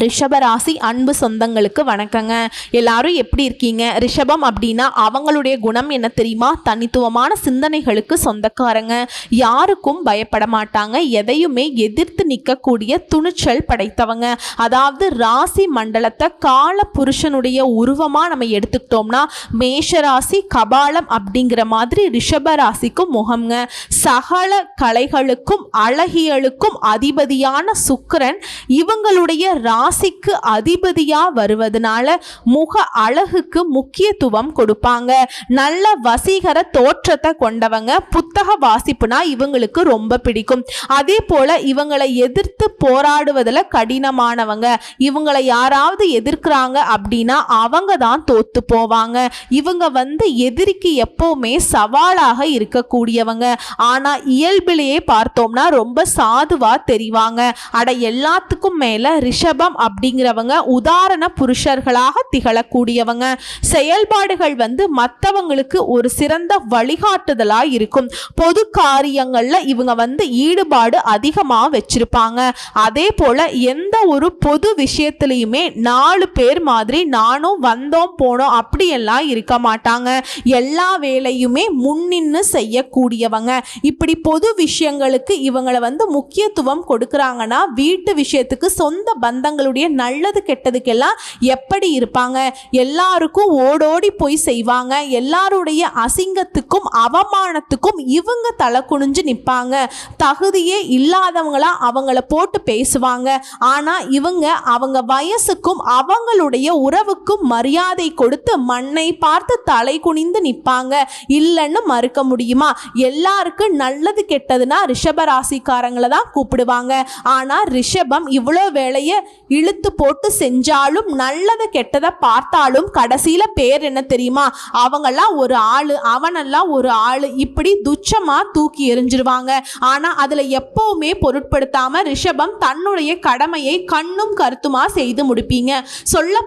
ரிஷபராசி அன்பு சொந்தங்களுக்கு வணக்கங்க. எல்லாரும் எப்படி இருக்கீங்க? ரிஷபம் அப்படின்னா அவங்களுடைய குணம் என்ன தெரியுமா? தனித்துவமான சிந்தனைகளுக்கு சொந்தக்காரங்க. யாருக்கும் பயப்பட மாட்டாங்க. எதையுமே எதிர்த்து நிற்கக்கூடிய துணிச்சல் படைத்தவங்க. அதாவது ராசி மண்டலத்தை கால புருஷனுடைய உருவமாக நம்ம எடுத்துக்கிட்டோம்னா மேஷராசி கபாலம் அப்படிங்கிற மாதிரி ரிஷபராசிக்கும் முகம்ங்க. சகல கலைகளுக்கும் அழகியலுக்கும் அதிபதியான சுக்கரன் இவங்களுடைய ரா ராசிக்கு அதிபதியா வருவதனால முக அழகுக்கு முக்கியத்துவம் கொடுப்பாங்க. நல்ல வசீகர தோற்றத்தை கொண்டவங்க புத்தக வாசிப்புனா இவங்களுக்கு ரொம்ப பிடிக்கும். அதே போல இவங்களை எதிர்த்து போராடுவதில் கடினமானவங்க இவங்களை யாராவது எதிர்க்கிறாங்க அப்படின்னா அவங்க தான் தோத்து போவாங்க. இவங்க வந்து எதிரிக்கு எப்பவுமே சவாலாக இருக்கக்கூடியவங்க. ஆனா இயல்பிலேயே பார்த்தோம்னா ரொம்ப சாதுவா தெரிவாங்க. அட எல்லாத்துக்கும் மேல ரிஷபம் அப்படிங்கிறவங்க உதாரண புருஷர்களாக திகழக்கூடியவங்க. செயல்பாடுகள் வந்து மற்றவங்களுக்கு ஒரு சிறந்த வழிகாட்டுதலாக இருக்கும். பொது காரியங்களில் இவங்க வந்து ஈடுபாடு அதிகமாக வச்சிருப்பாங்க. அதே போல எந்த ஒரு பொது விஷயத்துலையுமே நாலு பேர் மாதிரி நானும் வந்தோம் போனோம் அப்படியெல்லாம் இருக்க மாட்டாங்க. எல்லா வேலையுமே முன்னின்னு செய்யக்கூடியவங்க. இப்படி பொது விஷயங்களுக்கு இவங்களை வந்து முக்கியத்துவம் கொடுக்குறாங்கன்னா வீட்டு விஷயத்துக்கு சொந்த தங்களுடைய நல்லது கெட்டதுக்கெல்லாம் எப்படி இருப்பாங்க? எல்லாருக்கும் ஓடோடி போய் செய்வாங்க. எல்லாருடைய அசிங்கத்துக்கும் அவமானத்துக்கும் இவங்க தலை குனிஞ்சு நிற்பாங்க தகுதியே இல்லாதவங்களா அவங்கள போட்டு பேசுவாங்க. ஆனா இவங்க அவங்க வயசுக்கும் அவங்களுடைய உறவுக்கும் மரியாதை கொடுத்து மண்ணை பார்த்து தலை குனிந்து நிற்பாங்க இல்லைன்னு மறுக்க முடியுமா? எல்லாருக்கும் நல்லது கெட்டதுன்னா ரிஷப ராசிக்காரங்களை தான் கூப்பிடுவாங்க. ஆனா ரிஷபம் இவ்வளோ வேலையை இழுத்து போட்டு செஞ்சாலும் நல்லதை கெட்டதை பார்த்தாலும் கடைசியில் பேர் என்ன தெரியுமா? அவங்கெல்லாம் ஒரு ஆள் அவனெல்லாம் ஒரு ஆள். இப்படி துச்சமாக தூக்கி எறிஞ்சிருவாங்க. ஆனால் அதில் எப்பவுமே பொருட்படுத்தாமல் ரிஷபம் தன்னுடைய கடமையை கண்ணும் கருத்துமாக செய்து முடிப்பீங்க. சொல்ல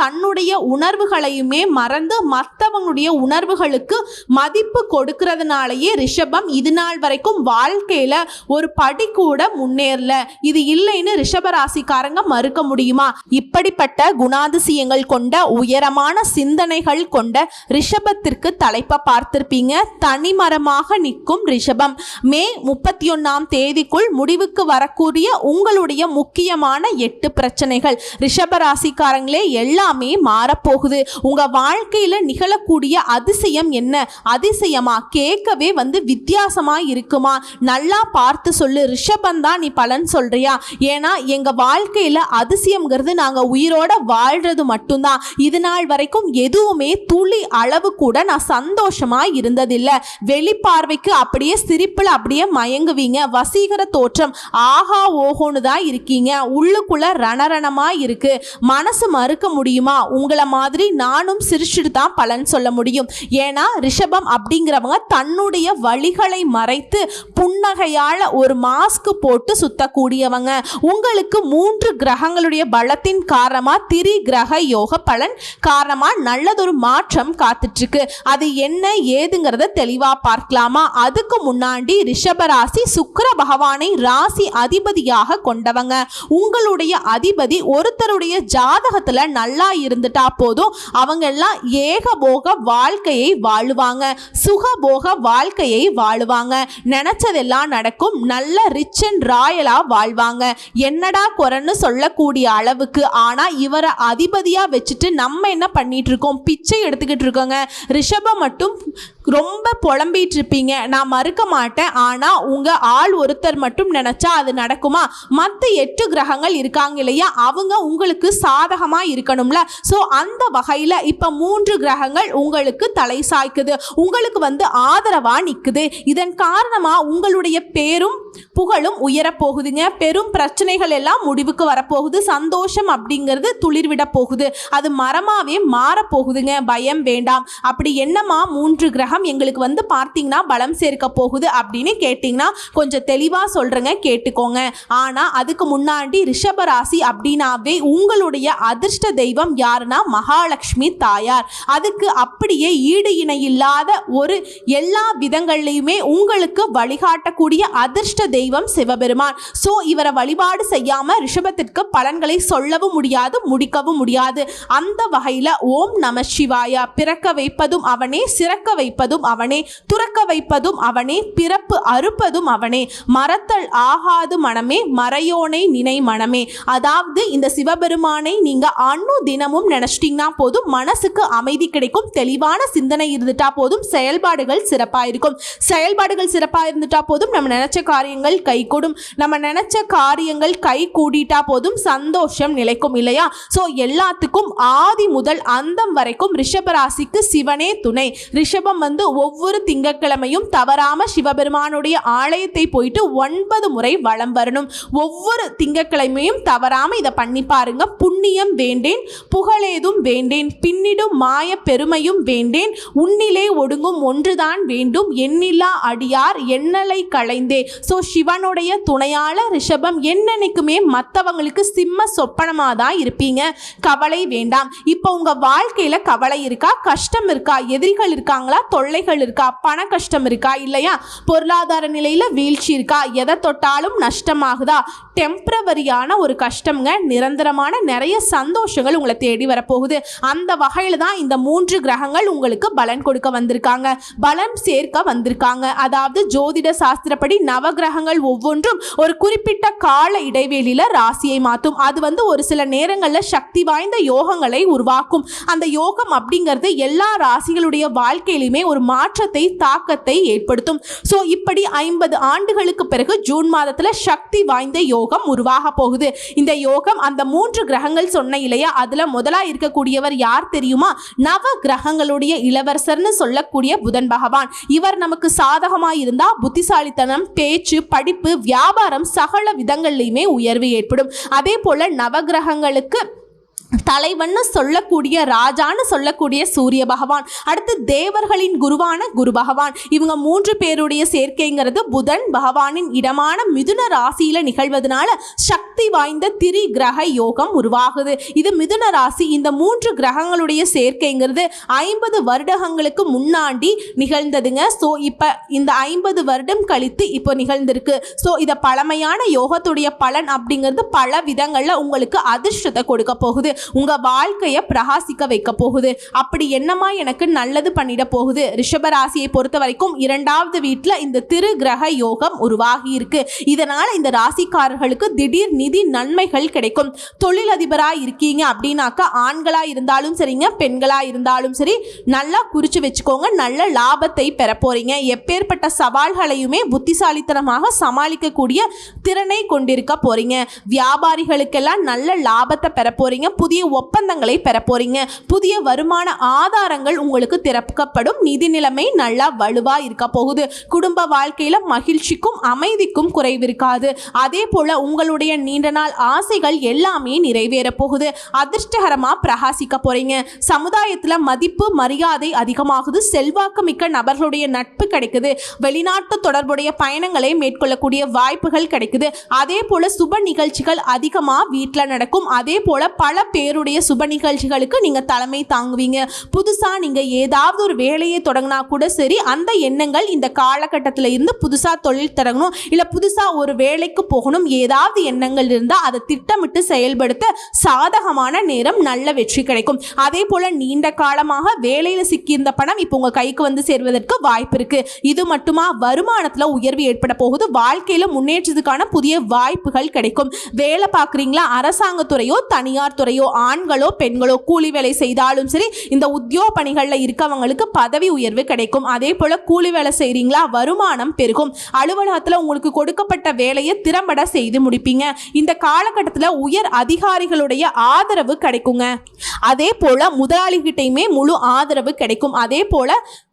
தன்னுடைய உணர்வுகளையுமே மறந்து மற்றவங்களுடைய உணர்வுகளுக்கு மதிப்பு கொடுக்கறதுனாலயே ரிஷபம் இது நாள் வரைக்கும் வாழ்க்கையில் ஒரு படி கூட முன்னேறல. இது இல்லைன்னு ரிஷபராசிக்காரங்க மறுக்க முடியுமா? இப்படிப்பட்ட குணாதிசயங்கள் கொண்ட உயரமான சிந்தனைகள் கொண்ட ரிஷபத்திற்கு தலைப்பை பார்த்திருப்பீங்க. தனிமரமாக நிற்கும் ரிஷபம். மே முப்பத்தி ஒன்னாம் தேதிக்குள் முடிவுக்கு வரக்கூடிய உங்களுடைய முக்கியமான எட்டு பிரச்சனைகள். ரிஷப ராசிக்காரங்களே எல்லாமே மாறப்போகுது. உங்க வாழ்க்கையில நிகழக்கூடிய அதிசயம் என்ன? அதிசயமா? கேட்கவே வந்து வித்தியாசமா இருக்குமா? நல்லா பார்த்து சொல்லு. ரிஷபம் தான் நீ பலன் சொல்றியா? ஏன்னா எங்க வாழ்க்கையில அதிசயம்ங்கிறது நாங்கள் உயிரோட வாழ்றது மட்டும்தான். இது நாள் வரைக்கும் எதுவுமே துளி அளவு கூட நான் சந்தோஷமா இருந்ததில்லை. வெளிப்பார்வைக்கு அப்படியே சிரிப்பில் அப்படியே மயங்குவீங்க. வசீகர தோற்றம். ஆஹா ஓஹோன்னு தான் இருக்கீங்க. உள்ளுக்குள்ள ரணரணமா இருக்கு. மனசு மறுக்க முடியுமா? உங்களை மாதிரி நானும் சிரிச்சுட்டு தான் பலன் சொல்ல முடியும். ஏன்னா ரிஷபம் அப்படிங்கிறவங்க தன்னுடைய வழிகளை மறைத்து புன்னகையால ஒரு மாஸ்க் போட்டு சுத்தக்கூடியவங்க. உங்களுக்கு மூன்று கிரகங்களுடைய பலத்தின் காரணமா திரி கிரக யோக பலன் காரணமா நல்லதொரு மாற்றம் காத்துட்டு இருக்கு அது என்ன ஏதுங்கிறத தெளிவா பார்க்கலாமா? அதுக்கு முன்னாடி ரிஷபராசி சுக்கர பகவானை ராசி அதிபதியாக கொண்டவங்க. உங்களுடைய அதிபதி ஒருத்தருடைய ஜாதகத்துல நல்லா இருந்துட்டா போதும். அவங்க எல்லாம் ஏகபோக வாழ்க்கையை வாழுவாங்க. சுகபோக வாழ்க்கையை வாழுவாங்க. நினைச்சதெல்லாம் நடக்கும். நல்ல ரிச் அண்ட் ராயலா வாழ்வாங்க. என்னடா குறைன்னு சொல்லக்கூடிய அளவுக்கு ஆனால் இவரை அதிபதியா வச்சுட்டு நம்ம என்ன பண்ணிட்டு இருக்கோம்? பிச்சை எடுத்துக்கிட்டு இருக்கோங்க. ரிஷபம் மட்டும் ரொம்ப புலம்பிட்டு இருப்பீங்க நான் மறுக்க மாட்டேன். ஆனால் உங்கள் ஆள் ஒருத்தர் மட்டும் நினச்சா அது நடக்குமா? மற்ற எட்டு கிரகங்கள் இருக்காங்க இல்லையா? அவங்க உங்களுக்கு சாதகமாக இருக்கணும்ல. ஸோ அந்த வகையில் இப்போ மூன்று கிரகங்கள் உங்களுக்கு தலை சாய்க்குது. உங்களுக்கு வந்து ஆதரவாக நிற்குது இதன் காரணமாக உங்களுடைய பேரும் புகழும் உயரப்போகுதுங்க. பெரும் பிரச்சனைகள் எல்லாம் முடிவுக்கு வரப்போகுது. சந்தோஷம் அப்படிங்கிறது துளிர்விட போகுது அது மரமாவே மாறப்போகுதுங்க. பயம் வேண்டாம். அப்படி என்னமா மூன்று கிரகம்? கிரகம் எங்களுக்கு வந்து பார்த்தீங்கன்னா பலம் சேர்க்க போகுது அப்படின்னு கேட்டிங்கன்னா கொஞ்சம் தெளிவாக சொல்கிறேங்க கேட்டுக்கோங்க. ஆனால் அதுக்கு முன்னாடி ரிஷபராசி அப்படின்னாவே உங்களுடைய அதிர்ஷ்ட தெய்வம் யாருன்னா மகாலட்சுமி தாயார். அதுக்கு அப்படியே ஈடு இணை இல்லாத ஒரு எல்லா விதங்கள்லையுமே உங்களுக்கு வழிகாட்டக்கூடிய அதிர்ஷ்ட தெய்வம் சிவபெருமான். ஸோ இவரை வழிபாடு செய்யாமல் ரிஷபத்திற்கு பலன்களை சொல்லவும் முடியாது முடிக்கவும் முடியாது. அந்த வகையில் ஓம் நம சிவாயா. பிறக்க வைப்பதும் அவனே சிறக்க வைப்பதும் அவனே துறக்க வைப்பதும் அவனே பிறப்பு அறுப்பதும் அவனே மறத்தல் ஆகாது மனமே மறையோனை நினை மனமே. அதாவது இந்த சிவபெருமானை நீங்க அண்ணு தினமும் நினைச்சிட்டீங்கன்னா போதும் மனசுக்கு அமைதி கிடைக்கும் தெளிவான சிந்தனை இருந்துட்டா போதும் செயல்பாடுகள் சிறப்பா இருக்கும் செயல்பாடுகள் சிறப்பா இருந்துட்டா போதும் நம்ம நினைச்ச காரியங்கள் கை கூடும் நம்ம நினைச்ச காரியங்கள் கை கூடிட்டா போதும் சந்தோஷம் நிலைக்கும் இல்லையா? ஸோ எல்லாத்துக்கும் ஆதி முதல் அந்தம் வரைக்கும் ரிஷபராசிக்கு சிவனே துணை. ரிஷபம் வந்து ஒவ்வொரு திங்கட்கிழமையும் தவறாம சிவபெருமானுடைய ஆலயத்தை போயிட்டு ஒன்பது முறை வலம் வரணும். ஒவ்வொரு திங்கட்கிழமையும் தவறாம இதை பண்ணி பாருங்க. புண்ணியம் வேண்டேன் புகழேதும் வேண்டேன் பின்னிடும் மாய பெருமையும் வேண்டேன் உன்னிலே ஒடுங்கும் ஒன்றுதான் வேண்டும். எண்ணில்லா அடியார் எண்ணலை களைந்தே. ஸோ சிவனுடைய துணையால ரிஷபம் என்னன்னைக்குமே மற்றவங்களுக்கு சிம்ம சொப்பனமாக தான் இருப்பீங்க. கவலை வேண்டாம். இப்போ உங்கள் வாழ்க்கையில் கவலை இருக்கா? கஷ்டம் இருக்கா? எதிரிகள் இருக்காங்களா? தொல்லைகள் இருக்கா? பண கஷ்டம் இருக்கா? இல்லையா? பொருளாதார நிலையில் வீழ்ச்சி இருக்கா? எதை தொட்டாலும் நஷ்டமாகுதா? டெம்பரவரியான ஒரு கஷ்டம்ங்க. நிரந்தரமான நிறைய சந்தோஷங்கள் உங்களை தேடி வரப்போகுது. அந்த வகையில் தான் இந்த மூன்று கிரகங்கள் உங்களுக்கு பலன் கொடுக்க வந்திருக்காங்க. பலன் சேர்க்க வந்திருக்காங்க. அதாவது ஜோதிட சாஸ்திரப்படி நவகிரகங்கள் ஒவ்வொன்றும் ஒரு குறிப்பிட்ட கால இடைவெளியில் ராசியை மாற்றும் அது வந்து ஒரு சில நேரங்களில் சக்தி வாய்ந்த யோகங்களை உருவாக்கும். அந்த யோகம் அப்படிங்கிறது எல்லா ராசிகளுடைய வாழ்க்கையிலுமே ஒரு மாற்றத்தை தாக்கத்தை ஏற்படுத்தும். ஸோ இப்படி ஐம்பது ஆண்டுகளுக்கு பிறகு ஜூன் மாதத்தில் சக்தி வாய்ந்த யோகம் உருவாக போகுது. இந்த யோகம் அந்த மூன்று கிரகங்கள் சொன்ன இல்லையா? அதில் முதலாக இருக்கக்கூடியவர் யார் தெரியுமா? நவ கிரகங்களுடைய இளவரசர்னு சொல்லக்கூடிய புதன் பகவான். இவர் நமக்கு சாதகமாக இருந்தால் புத்திசாலித்தனம் பேச்சு படிப்பு வியாபாரம் சகல விதங்கள்லையுமே உயர்வு ஏற்படும். அதே போல நவகிரகங்களுக்கு தலைவன்னு சொல்லக்கூடிய ராஜான்னு சொல்லக்கூடிய சூரிய பகவான். அடுத்து தேவர்களின் குருவான குரு பகவான். இவங்க மூன்று பேருடைய சேர்க்கைங்கிறது புதன் பகவானின் இடமான மிதுன ராசியில நிகழ்வதனால சக்தி வாய்ந்த திரி கிரக யோகம் உருவாகுது. இது மிதுன ராசி இந்த மூன்று கிரகங்களுடைய சேர்க்கைங்கிறது ஐம்பது வருடங்களுக்கு முன்னாடி நிகழ்ந்ததுங்க. ஸோ இப்போ இந்த ஐம்பது வருடம் கழித்து இப்போ நிகழ்ந்திருக்கு. ஸோ இதை பழமையான யோகத்துடைய பலன் அப்படிங்கிறது பல விதங்களில் உங்களுக்கு அதிர்ஷ்டத்தை கொடுக்க போகுது. உங்க வாழ்க்கையை பிரகாசிக்க வைக்க போகுது. அப்படி என்னமா எனக்கு நல்லது பண்ணிட போகுது? ரிஷபராசியை பொறுத்த வரைக்கும் இரண்டாவது வீட்டில் இந்த திரு கிரக யோகம் உருவாகி இருக்கு. இதனால இந்த ராசிக்காரர்களுக்கு திடீர் நிதி நன்மைகள் கிடைக்கும். தொழிலதிபராக இருக்கீங்க அப்படின்னாக்கா ஆண்களா இருந்தாலும் சரிங்க பெண்களா இருந்தாலும் சரி நல்லா குறிச்சு வச்சுக்கோங்க. நல்ல லாபத்தை பெற போறீங்க. எப்பேற்பட்ட சவால்களையுமே புத்திசாலித்தனமாக சமாளிக்கக்கூடிய திறனை கொண்டிருக்க போறீங்க. வியாபாரிகளுக்கெல்லாம் நல்ல லாபத்தை பெற போறீங்க. புதிய ஒப்பந்தங்களை பெற போறீங்க புதிய வருமான ஆதாரங்கள் உங்களுக்கு திறக்கப்படும். நிதி நிலைமை நல்லா வலுவா இருக்க போகுது. குடும்ப வாழ்க்கையில மகிழ்ச்சிக்கும் அமைதிக்கும் குறைவிருக்காது அதே போல உங்களுடைய நீண்ட நாள் ஆசைகள் எல்லாமே நிறைவேற போகுது. அதிர்ஷ்டகரமா பிரகாசிக்க போறீங்க. சமுதாயத்துல மதிப்பு மரியாதை அதிகமாகுது. செல்வாக்கு மிக்க நபர்களுடைய நட்பு கிடைக்குது. வெளிநாட்டு தொடர்புடைய பயணங்களை மேற்கொள்ளக்கூடிய வாய்ப்புகள் கிடைக்குது. அதே போல சுப நிகழ்ச்சிகள் அதிகமா வீட்டில் நடக்கும். அதே போல பல பேருடைய சுப நிகழ்ச்சிகளுக்கு நீங்கள் தலைமை தாங்குவீங்க. புதுசாக நீங்கள் ஏதாவது ஒரு வேலையை தொடங்கினா கூட சரி அந்த எண்ணங்கள் இந்த காலகட்டத்தில் இருந்து புதுசாக தொழில் தொடங்கணும். இல்லை புதுசாக ஒரு வேலைக்கு போகணும் ஏதாவது எண்ணங்கள் இருந்தால் அதை திட்டமிட்டு செயல்படுத்த சாதகமான நேரம் நல்ல வெற்றி கிடைக்கும். அதே போல் நீண்ட காலமாக வேலையில் சிக்கியிருந்த பணம் இப்போ உங்கள் கைக்கு வந்து சேர்வதற்கு வாய்ப்பு இருக்குது இது மட்டுமா வருமானத்தில் உயர்வு ஏற்பட போகுது? வாழ்க்கையில் முன்னேற்றத்துக்கான புதிய வாய்ப்புகள் கிடைக்கும். வேலை பார்க்குறீங்களா? அரசாங்கத்துறையோ தனியார் துறையோ ஆண்களோ பெண்களோ கூலி வேலை செய்தாலும் சரி இந்த உத்தியோக பணிகளில் இருக்கவங்களுக்கு பதவி உயர்வு கிடைக்கும். அதே போல கூலி வேலை செய்கிறீங்களா வருமானம் பெருகும். அலுவலகத்தில் உங்களுக்கு கொடுக்கப்பட்ட வேலையை திறம்பட செய்து முடிப்பீங்க. இந்த காலகட்டத்தில் உயர் அதிகாரிகளுடைய ஆதரவு கிடைக்குங்க. அதே போல முதலாளிகிட்டையுமே முழு ஆதரவு கிடைக்கும். அதே போல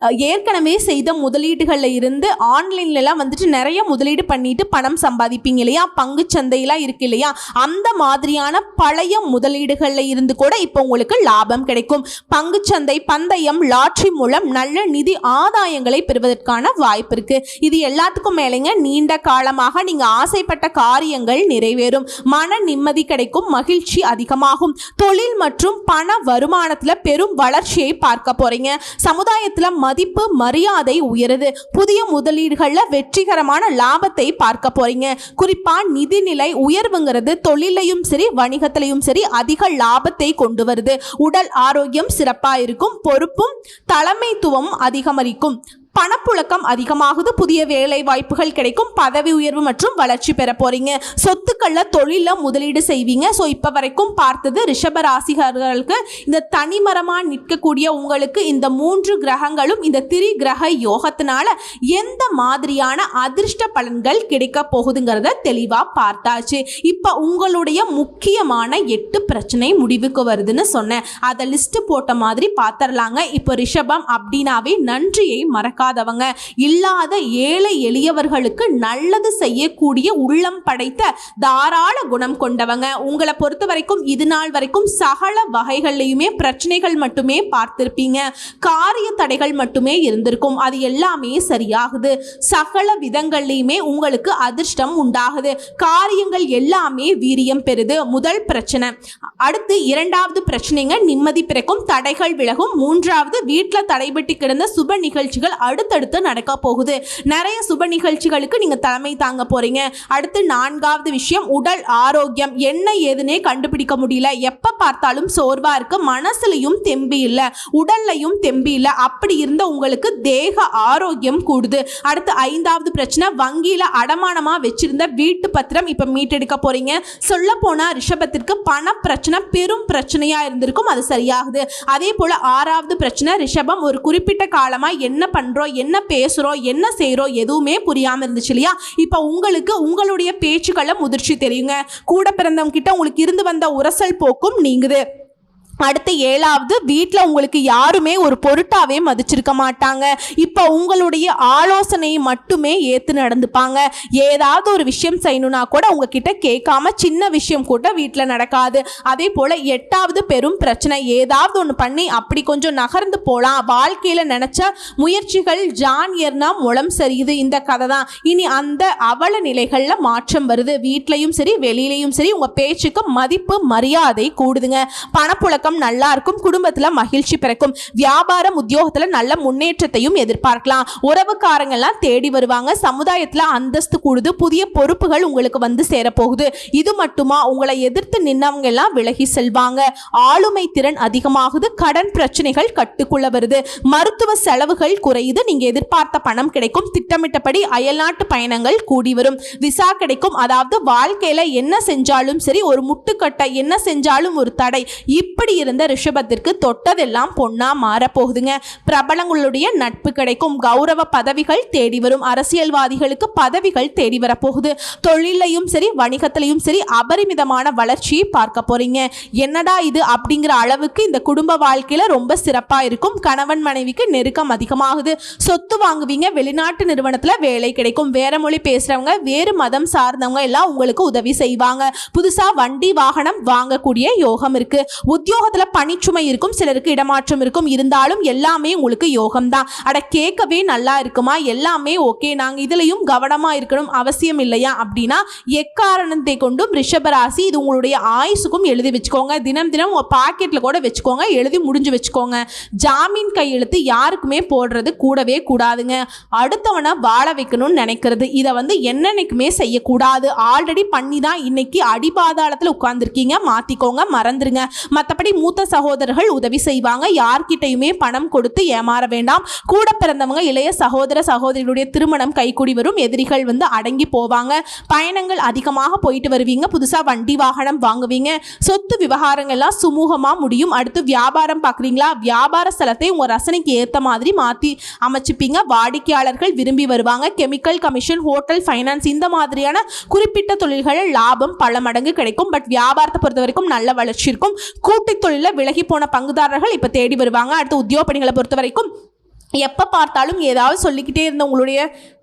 ஏற்கனவே செய்த முதலீடுகளில் இருந்து ஆன்லைன்லலாம் வந்துட்டு நிறைய முதலீடு பண்ணிட்டு பணம் சம்பாதிப்பீங்க இல்லையா? பங்கு சந்தையெல்லாம் இருக்கு இல்லையா? அந்த மாதிரியான பழைய முதலீடு முதலீடுகளில் இருந்து கூட இப்போ உங்களுக்கு லாபம் கிடைக்கும். பங்குச்சந்தை பந்தயம் லாட்ரி மூலம் நல்ல நிதி ஆதாயங்களை பெறுவதற்கான வாய்ப்பு இருக்கு. இது எல்லாத்துக்கும் மேலேங்க நீண்ட காலமாக நீங்க ஆசைப்பட்ட காரியங்கள் நிறைவேறும். மன நிம்மதி கிடைக்கும் மகிழ்ச்சி அதிகமாகும். தொழில் மற்றும் பண வருமானத்துல பெரும் வளர்ச்சியை பார்க்க போறீங்க. சமுதாயத்தில் மதிப்பு மரியாதை உயருது. புதிய முதலீடுகளில் வெற்றிகரமான லாபத்தை பார்க்க போறீங்க. குறிப்பா நிதிநிலை உயர்வுங்கிறது தொழிலையும் சரி வணிகத்திலையும் சரி அதிக லாபத்தை கொண்டு வருது. உடல் ஆரோக்கியம் சிறப்பாக இருக்கும் பொறுப்பும் தலைமைத்துவம் அதிகமளிக்கும். பணப்புழக்கம் அதிகமாகுது புதிய வேலை வாய்ப்புகள் கிடைக்கும் பதவி உயர்வு மற்றும் வளர்ச்சி பெற போறீங்க. சொத்துக்கள்ல தொழில முதலீடு செய்வீங்க. ஸோ இப்போ வரைக்கும் பார்த்தது ரிஷப ராசிகர்களுக்கு இந்த தனிமரமா நிற்கக்கூடிய உங்களுக்கு இந்த மூன்று கிரகங்களும் இந்த திரி கிரக யோகத்தினால எந்த மாதிரியான அதிர்ஷ்ட பலன்கள் கிடைக்க போகுதுங்கிறத தெளிவா பார்த்தாச்சு. இப்போ உங்களுடைய முக்கியமான எட்டு பிரச்சனை முடிவுக்கு வருதுன்னு சொன்னேன். அதை லிஸ்ட் போட்ட மாதிரி பார்த்துடலாங்க இப்போ ரிஷபம் அப்படின்னாவே நன்றியை மறக்காதவங்க இல்லாத ஏழை எளியவர்களுக்கு நல்லது செய்யக்கூடிய உள்ளம் படைத்த தாராள குணம் கொண்டவங்க. உங்களை பொறுத்த வரைக்கும் இது நாள் வரைக்கும் சகல வகைகள்லையுமே பிரச்சனைகள் மட்டுமே பார்த்திருப்பீங்க. காரிய தடைகள் மட்டுமே இருந்திருக்கும். அது எல்லாமே சரியாகுது. சகல விதங்கள்லையுமே உங்களுக்கு அதிர்ஷ்டம் உண்டாகுது. காரியங்கள் எல்லாமே வீரியம் பெறுது. முதல் பிரச்சனை. அடுத்து இரண்டாவது பிரச்சனைங்க நிம்மதி பிறக்கும் தடைகள் விலகும். மூன்றாவது வீட்டில் தடைபட்டு கிடந்த சுப நிகழ்ச்சிகள் அடுத்தடுத்து நடக்க போகுது. நிறைய சுப நிகழ்ச்சிகளுக்கு நீங்க தலைமை தாங்க போறீங்க. அடுத்து நான்காவது விஷயம் உடல் ஆரோக்கியம். என்ன ஏதுனே கண்டுபிடிக்க முடியல. எப்ப பார்த்தாலும் சோர்வா இருக்கு. மனசுலையும் தெம்பி இல்ல. உடல்லையும் தெம்பி இல்ல. அப்படி இருந்த உங்களுக்கு தேக ஆரோக்கியம் கூடுது. அடுத்து ஐந்தாவது பிரச்சனை வங்கியில அடமானமா வச்சிருந்த வீட்டு பத்திரம் இப்ப மீட்டெடுக்க போறீங்க. சொல்ல போனா ரிஷபத்திற்கு பண பிரச்சனை பெரும் பிரச்சனையா இருந்திருக்கும். அது சரியாகுது. அதே போல ஆறாவது பிரச்சனை ரிஷபம் ஒரு குறிப்பிட்ட காலமா என்ன பண்றோம் என்ன பேசுறோம் என்ன செய்கிறோம் எதுவுமே புரியாம இருந்துச்சு இல்லையா? இப்போ உங்களுக்கு உங்களுடைய பேச்சுக்களை முதிர்ச்சி தெரியுங்க. கூட பிறந்தவங்க கிட்ட உங்களுக்கு இருந்து வந்த உரசல் போக்கும் நீங்குது. அடுத்து ஏழாவது வீட்டில் உங்களுக்கு யாருமே ஒரு பொருட்டாவே மதிச்சிருக்க மாட்டாங்க. இப்போ உங்களுடைய ஆலோசனையை மட்டுமே ஏற்று நடந்துப்பாங்க. ஏதாவது ஒரு விஷயம் செய்யணும்னா கூட உங்ககிட்ட கேட்காம சின்ன விஷயம் கூட வீட்டில் நடக்காது. அதே போல் எட்டாவது பெரும் பிரச்சனை ஏதாவது ஒன்று பண்ணி அப்படி கொஞ்சம் நகர்ந்து போகலாம் வாழ்க்கையில் நினச்ச முயற்சிகள் ஜான் ஏர்னா முளம் சரியுது. இந்த கதை தான் இனி அந்த அவல நிலைகளில் மாற்றம் வருது. வீட்லையும் சரி வெளியிலையும் சரி உங்கள் பேச்சுக்கு மதிப்பு மரியாதை கூடுதுங்க. பணப்புழக்கம் நல்லா இருக்கும் குடும்பத்தில் மகிழ்ச்சி பிறக்கும். வியாபாரம் உத்தியோகத்தில் நல்ல முன்னேற்றத்தையும் எதிர்பார்க்கலாம். உறவுக்காரங்கள்லாம் தேடி வருவாங்க. சமுதாயத்தில் அந்தஸ்து கூடுது. புதிய பொறுப்புகள் உங்களுக்கு வந்து சேரப்போகுது. இது மட்டுமா? உங்களை எதிர்த்து நின்னவங்க எல்லாம் விலகி செல்வாங்க. ஆளுமை திறன் அதிகமாகுது. கடன் பிரச்சனைகள் கட்டுக்குள்ள வருது. மருத்துவ செலவுகள் குறையுது. நீங்க எதிர்பார்த்த பணம் கிடைக்கும். திட்டமிட்டபடி அயல்நாட்டு பயணங்கள் கூடி வரும். விசா கிடைக்கும். அதாவது வாழ்க்கையில என்ன செஞ்சாலும் சரி ஒரு முட்டுக்கட்டை என்ன செஞ்சாலும் ஒரு தடை. இப்படி இருந்த ரிஷபத்திற்கு தொட்டதெல்லாம் பொன்னா மாறப்போகுதுங்க. பிரபலங்களுடைய நட்பு கிடைக்கும். கௌரவ பதவிகள் தேடி வரும். அரசியல்வாதிகளுக்கு பதவிகள் தேடி வரப்போகுது. தொழிலையும் சரி வணிகத்திலையும் சரி அபரிமிதமான வளர்ச்சியை பார்க்க போறீங்க. என்னடா இது அப்படிங்கிற அளவுக்கு இந்த குடும்ப வாழ்க்கையில ரொம்ப சிறப்பா இருக்கும். கணவன் மனைவிக்கு நெருக்கம் அதிகமாகுது. சொத்து வாங்குவீங்க. வெளிநாட்டு நிறுவனத்துல வேலை கிடைக்கும். வேற மொழி பேசுறவங்க வேறு மதம் சார்ந்தவங்க எல்லாம் உங்களுக்கு உதவி செய்வாங்க. புதுசா வண்டி வாகனம் வாங்கக்கூடிய யோகம் இருக்கு. அதில் பணிச்சுமை இருக்கும் சிலருக்கு இடமாற்றம் இருக்கும். இருந்தாலும் எல்லாமே உங்களுக்கு யோகம் தான் அட கேட்கவே நல்லா இருக்குமா? எல்லாமே ஓகே நாங்கள் இதுலேயும் கவனமாக இருக்கணும் அவசியம் இல்லையா? அப்படின்னா எக்காரணத்தை கொண்டும் ரிஷபராசி இது உங்களுடைய ஆயுசுக்கும் எழுதி வச்சுக்கோங்க. தினம் தினம் உங்கள் பாக்கெட்டில் கூட வச்சுக்கோங்க. எழுதி முடிஞ்சு வச்சுக்கோங்க. ஜாமீன் கையெழுத்து யாருக்குமே போடுறது கூடவே கூடாதுங்க. அடுத்தவனை வாழ வைக்கணும்னு நினைக்கிறது. இதை வந்து என்னன்னைக்குமே செய்யக்கூடாது. ஆல்ரெடி பண்ணி தான் இன்னைக்கு அடிபாதாளத்தில் உட்காந்துருக்கீங்க மாற்றிக்கோங்க மறந்துருங்க. மற்றபடி மூத்த சகோதரர்கள் உதவி செய்வாங்க. யார்கிட்டையுமே பணம் கொடுத்து ஏமாற வேண்டாம். கூட பிறந்தவங்க இளைய சகோதர சகோதரிகளுடைய திருமணம் கைகூடி வரும். எதிரிகள் வந்து அடங்கி போவாங்க. பயணங்கள் அதிகமாக போயிட்டு வருவீங்க. புதுசாக வண்டி வாகனம் வாங்குவீங்க. சொத்து விவகாரங்கள்லாம் சுமூகமாக முடியும். அடுத்து வியாபாரம் பார்க்குறீங்களா? வியாபார ஸ்தலத்தை உங்கள் ரசனைக்கு ஏற்ற மாதிரி மாற்றி அமைச்சுப்பீங்க. வாடிக்கையாளர்கள் விரும்பி வருவாங்க. கெமிக்கல் கமிஷன் ஹோட்டல் ஃபைனான்ஸ் இந்த மாதிரியான குறிப்பிட்ட தொழில்களில் லாபம் பல மடங்கு கிடைக்கும். பட் வியாபாரத்தை பொறுத்த வரைக்கும் நல்ல வளர்ச்சி இருக்கும். கூட்டு தொழிலில் விலகி போன பங்குதாரர்கள் இப்போ தேடி வருவாங்க. அடுத்து உத்தியோக பணிகளை பொறுத்த வரைக்கும் எப்போ பார்த்தாலும் ஏதாவது சொல்லிக்கிட்டே இருந்த உங்களுடைய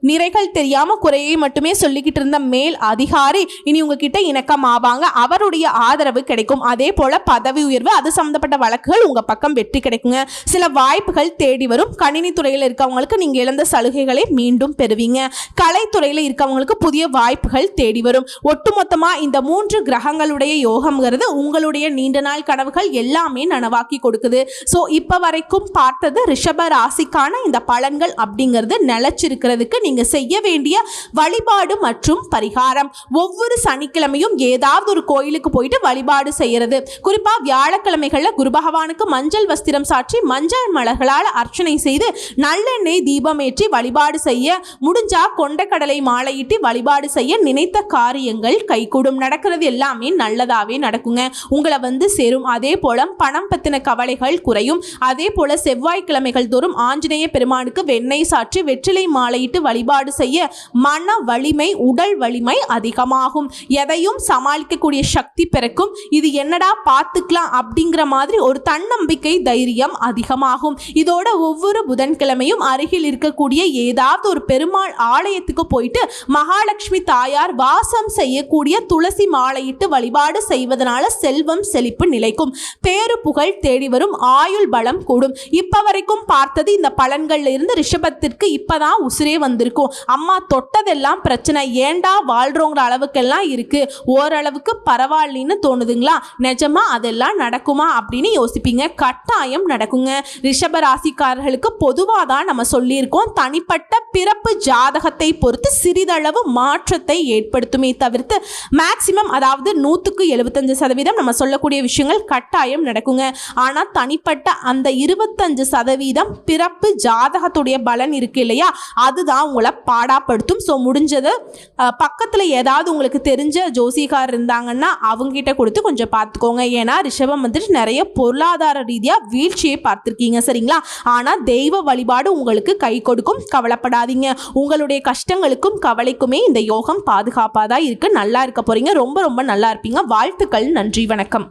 நிறைகள் தெரியாமல் குறையை மட்டுமே சொல்லிக்கிட்டு இருந்த மேல் அதிகாரி இனி உங்ககிட்ட இணக்கம் ஆவாங்க அவருடைய ஆதரவு கிடைக்கும். அதே போல பதவி உயர்வு அது சம்மந்தப்பட்ட வழக்குகள் உங்கள் பக்கம் வெற்றி கிடைக்குங்க. சில வாய்ப்புகள் தேடி வரும். கணினி துறையில் இருக்கவங்களுக்கு நீங்கள் இழந்த சலுகைகளை மீண்டும் பெறுவீங்க. கலைத்துறையில் இருக்கவங்களுக்கு புதிய வாய்ப்புகள் தேடி வரும். ஒட்டுமொத்தமாக இந்த மூன்று கிரகங்களுடைய யோகம்ங்கிறது உங்களுடைய நீண்ட நாள் கனவுகள் எல்லாமே நனவாக்கி கொடுக்குது. ஸோ இப்போ வரைக்கும் பார்த்தது ரிஷப அதற்கான இந்த பலன்கள் அப்படிங்கிறது நிலைச்சிருக்கிறதுக்கு நீங்கள் செய்ய வேண்டிய வழிபாடு மற்றும் பரிகாரம். ஒவ்வொரு சனிக்கிழமையும் ஏதாவது ஒரு கோயிலுக்கு போயிட்டு வழிபாடு செய்கிறது குறிப்பாக வியாழக்கிழமைகளில் குரு பகவானுக்கு மஞ்சள் வஸ்திரம் சாற்றி மஞ்சள் மலர்களால் அர்ச்சனை செய்து நல்லெண்ணெய் தீபம் ஏற்றி வழிபாடு செய்ய முடிஞ்சா கொண்டக்கடலை மாலையிட்டு வழிபாடு செய்ய நினைத்த காரியங்கள் கைகூடும். நடக்கிறது எல்லாமே நல்லதாகவே நடக்குங்க. உங்களை வந்து சேரும். அதே போல பணம் பத்தின கவலைகள் குறையும். அதே போல செவ்வாய்க்கிழமைகள் தோறும் ஆஞ்சநேய பெருமானுக்கு வெண்ணெய் சாற்றி வெற்றிலை மாலையிட்டு வழிபாடு செய்ய மன வலிமை உடல் வலிமை அதிகமாகும். எதையும் சமாளிக்கக்கூடிய சக்தி பிறக்கும். இது என்னடா பார்த்துக்கலாம் அப்படிங்கிற மாதிரி ஒரு தன்னம்பிக்கை தைரியம் அதிகமாகும். இதோட ஒவ்வொரு புதன்கிழமையும் அருகில் இருக்கக்கூடிய ஏதாவது ஒரு பெருமாள் ஆலயத்துக்கு போயிட்டு மகாலட்சுமி தாயார் வாசம் செய்யக்கூடிய துளசி மாலையிட்டு வழிபாடு செய்வதனால செல்வம் செழிப்பு நிலைக்கும். பேரு புகழ் தேடி வரும் ஆயுள் பலம் கூடும். இப்ப வரைக்கும் பார்த்தது இந்த பலன்கள்ல இருந்து ரிஷபத்திற்கு இப்பதான் உசுரே வந்திருக்கும். அம்மா தொட்டதெல்லாம் பிரச்சனை. ஏண்டா வாழ்றோங்கிற அளவுக்கெல்லாம் இருக்கு. ஓரளவுக்கு பரவாயில்லைன்னு தோணுதுங்களா? நிஜமா அதெல்லாம் நடக்குமா அப்படின்னு யோசிப்பீங்க. கட்டாயம் நடக்குங்க. ரிஷப ராசிக்காரர்களுக்கு பொதுவாக தான் நம்ம சொல்லியிருக்கோம். தனிப்பட்ட பிறப்பு ஜாதகத்தை பொறுத்து சிறிதளவு மாற்றத்தை ஏற்படுத்துமே தவிர்த்து மேக்சிமம் அதாவது நூற்றுக்கு எழுபத்தஞ்சு சதவீதம் நம்ம சொல்லக்கூடிய விஷயங்கள் கட்டாயம் நடக்குங்க. ஆனால் தனிப்பட்ட அந்த இருபத்தஞ்சு சதவீதம் பிறப்பு பிறப்பு ஜாதகத்துடைய பலன் இருக்கு இல்லையா? அதுதான் உங்களை பாடாப்படுத்தும். ஸோ முடிஞ்சது. பக்கத்தில் ஏதாவது உங்களுக்கு தெரிஞ்ச ஜோசிகார் இருந்தாங்கன்னா அவங்ககிட்ட கொடுத்து கொஞ்சம் பார்த்துக்கோங்க. ஏன்னா ரிஷபம் வந்துட்டு நிறைய பொருளாதார ரீதியாக வீழ்ச்சியை பார்த்துருக்கீங்க சரிங்களா? ஆனால் தெய்வ வழிபாடு உங்களுக்கு கை கொடுக்கும். கவலைப்படாதீங்க. உங்களுடைய கஷ்டங்களுக்கும் கவலைக்குமே இந்த யோகம் பாதுகாப்பாக தான் இருக்குது நல்லா இருக்க போகிறீங்க ரொம்ப ரொம்ப நல்லா இருப்பீங்க. வாழ்த்துக்கள். நன்றி. வணக்கம்.